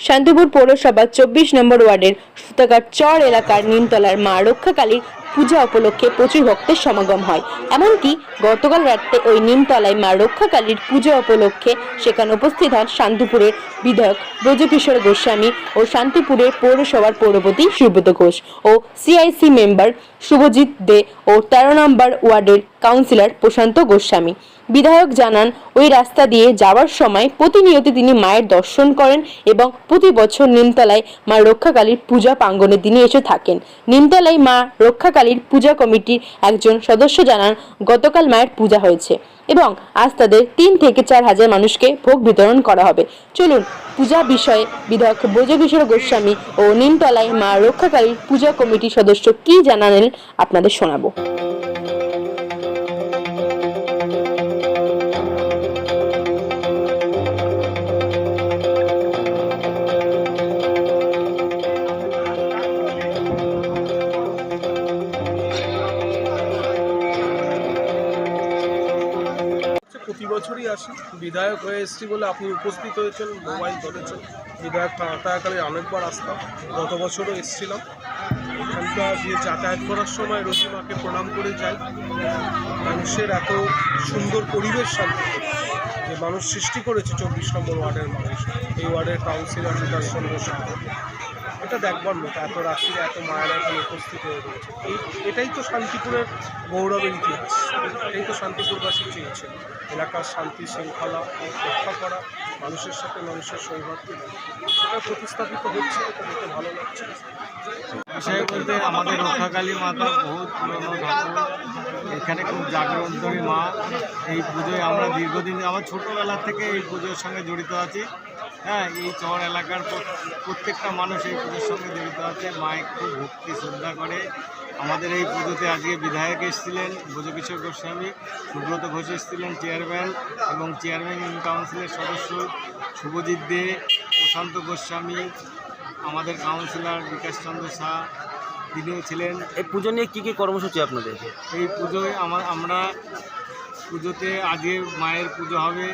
শান্তিপুর পৌরসভা চব্বিশ নম্বর ওয়ার্ডের সুতাঘাট চর এলাকার নিমতলার মা রক্ষাকালীর পূজা উপলক্ষে প্রচুর ভক্তের সমাগম হয়। এমনকি গতকাল রাত্রে ওই নিমতলায় মা রক্ষাকালীর পূজা উপলক্ষে সেখানে উপস্থিত হন শান্তিপুরের বিধায়ক ব্রজকিশোর গোস্বামী ও শান্তিপুরের পৌরসভার পৌরপতি সুব্রত ঘোষ ও সিআইসি মেম্বার শুভজিৎ দে ও তেরো নম্বর ওয়ার্ডের কাউন্সিলর প্রশান্ত গোস্বামী। বিধায়ক জানান, ওই রাস্তা দিয়ে যাওয়ার সময় প্রতিনিয়ত তিনি মায়ের দর্শন করেন এবং প্রতি বছর নিমতলায় মা রক্ষাকালীর পূজা প্রাঙ্গণে তিনি এসে থাকেন। নিমতলায় মা রক্ষাকালীর পূজা কমিটির একজন সদস্য জানান, গতকাল মায়ের পূজা হয়েছে এবং আজ তাদের তিন থেকে চার হাজার মানুষকে ভোগ বিতরণ করা হবে। চলুন, পূজা বিষয়ে বিধায়ক ব্রজকিশোর গোস্বামী ও নিমতলায় মা রক্ষাকালীর পূজা কমিটির সদস্য কি জানালেন আপনাদের শোনাবো। বছরই আসি। বিধায়ক হয়ে এসেছি বলে আপনি উপস্থিত হয়েছেন, মোবাইল ধরেছেন। বিধায়ক থাকাকালে অনেকবার আসতাম, গত বছরও এসেছিলাম। এখানকার দিয়ে যাতায়াত করার সময় রোজিমাকে প্রণাম করে যাই। মানুষের এত সুন্দর পরিবেশ সম্পর্কে যে মানুষ সৃষ্টি করেছে চব্বিশ নম্বর ওয়ার্ডের মানুষ। এই ওয়ার্ডের কাউন্সিলর বিকাশ চন্দ্র এটা দেখবার মতো এত রাত্রিরে এত মায়েরা এখানে উপস্থিত হয়ে রয়েছে। এই, এটাই তো শান্তিপুরের গৌরবের ইতিহাস। এটাই তো শান্তিপুরবাসী চেয়েছে। এলাকার শান্তি শৃঙ্খলা রক্ষা করা, মানুষের সাথে মানুষের সৌভাগ্য সেটা প্রতিস্থাপিত হচ্ছে, এটা দেখতে ভালো লাগছে। বিষয় বলতে আমাদের রক্ষাকালী মাতা বহুত পুরনো ঠাকুর। এখানে খুব জাগ্রন্তরী মা। এই পুজোয় আমরা দীর্ঘদিন, আমার ছোটোবেলা থেকে এই পুজোর সঙ্গে জড়িত আছি। হ্যাঁ এই চর এলাকার প্রত্যেকটা মানুষ এই পুজোর সঙ্গে জড়িত আছে। মায়ের খুব ভক্তি, শ্রদ্ধা করে। আমাদের এই পুজোতে আজকে বিধায়ক এসেছিলেন ব্রজকিশোর গোস্বামী, সুব্রত ঘোষ এসেছিলেন, চেয়ারম্যান এবং চেয়ারম্যান কাউন্সিলের সদস্য শুভজিৎ দে, প্রশান্ত গোস্বামী আমাদের কাউন্সিলর বিকাশ চন্দ্র শাহ তিনিও ছিলেন। এই পুজো নিয়ে কী কী কর্মসূচি আপনাদের? এই পুজোয় আমার আমরা পুজোতে আজকে মায়ের পুজো হবে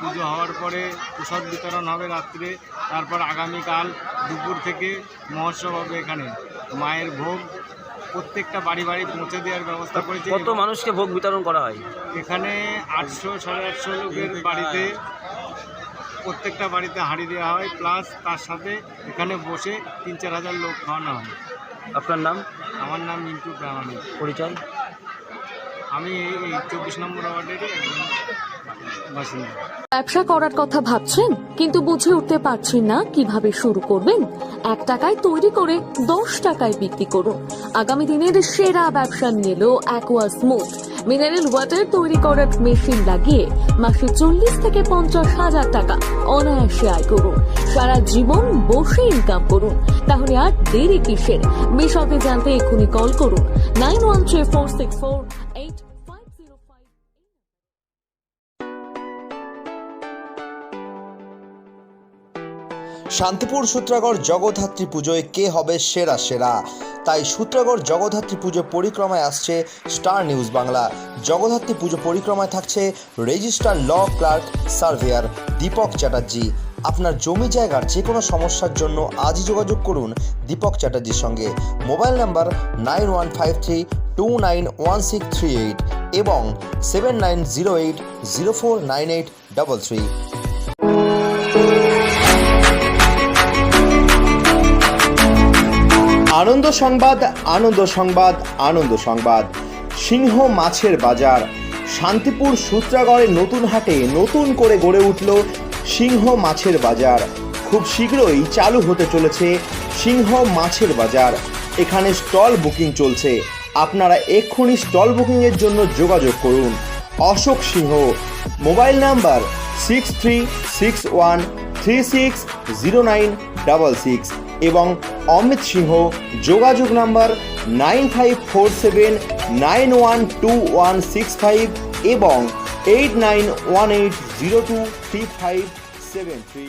পুজো হওয়ার পরে প্রসাদ বিতরণ হবে রাত্রে তারপর আগামীকাল দুপুর থেকে মহোৎসব হবে এখানে। মায়ের ভোগ প্রত্যেকটা বাড়ি বাড়ি পৌঁছে দেওয়ার ব্যবস্থা করেছে কত মানুষকে ভোগ বিতরণ করা হয়? এখানে আটশো সাড়ে আটশো লোকের বাড়িতে প্রত্যেকটা বাড়িতে হাঁড়ি দেওয়া হয় প্লাস তার সাথে এখানে বসে তিন চার হাজার লোক খাওয়ানো হয়। আপনার নাম? আমার নাম মিন্টু প্রামাণিক। পরিচয়? ব্যবসা করার কথা ভাবছেন, কিন্তু বুঝে উঠতে পারছেন না কীভাবে শুরু করবেন। এক টাকায় তৈরি করে দশ টাকায় বিক্রি করুন। আগামী দিনের সেরা ব্যবসা অ্যাকোয়া স্মুথ মিনারেল ওয়াটার তৈরি করার মেশিন লাগিয়ে মাসে চল্লিশ থেকে পঞ্চাশ হাজার টাকা অনায়াসে আয় করুন। সারা জীবন বসে ইনকাম করুন। তাহলে আর দেরি কিসের? বিশদে জানতে এক্ষুনি কল করুন। Nine one three four six four Shantipur Sutragarh Jagaddhatri পুজোয় কে হবে সেরা সেরা তাই সূত্রাগড় জগদ্ধাত্রী পুজো পরিক্রমায় আসছে স্টার নিউজ বাংলা জগদ্ধাত্রী পুজো পরিক্রমায় থাকছে registrar law clerk surveyor Dipak Chatterjee আপনার জমি জায়গার যে কোনো সমস্যার জন্য আজই যোগাযোগ করুন দীপক চ্যাটার্জির সঙ্গে mobile number nine one five three two nine one six three eight এবং seven nine zero eight zero four nine eight double three Ananda Sangbad Ananda Sangbad আনন্দ সংবাদ। সিংহ মাছের বাজার। শান্তিপুর সূত্রাগড়ের নতুন হাটে নতুন করে গড়ে উঠল সিংহ মাছের বাজার। খুব শীঘ্রই চালু হতে চলেছে সিংহ মাছের বাজার। এখানে স্টল বুকিং চলছে। আপনারা এক্ষুনি স্টল বুকিংয়ের জন্য যোগাযোগ করুন। Ashok Singha, mobile number six three six one three six zero nine double six এবং অমিত সিংহ, যোগাযোগ number nine five four seven nine one two one six five এবং eight nine one eight zero two three five seven three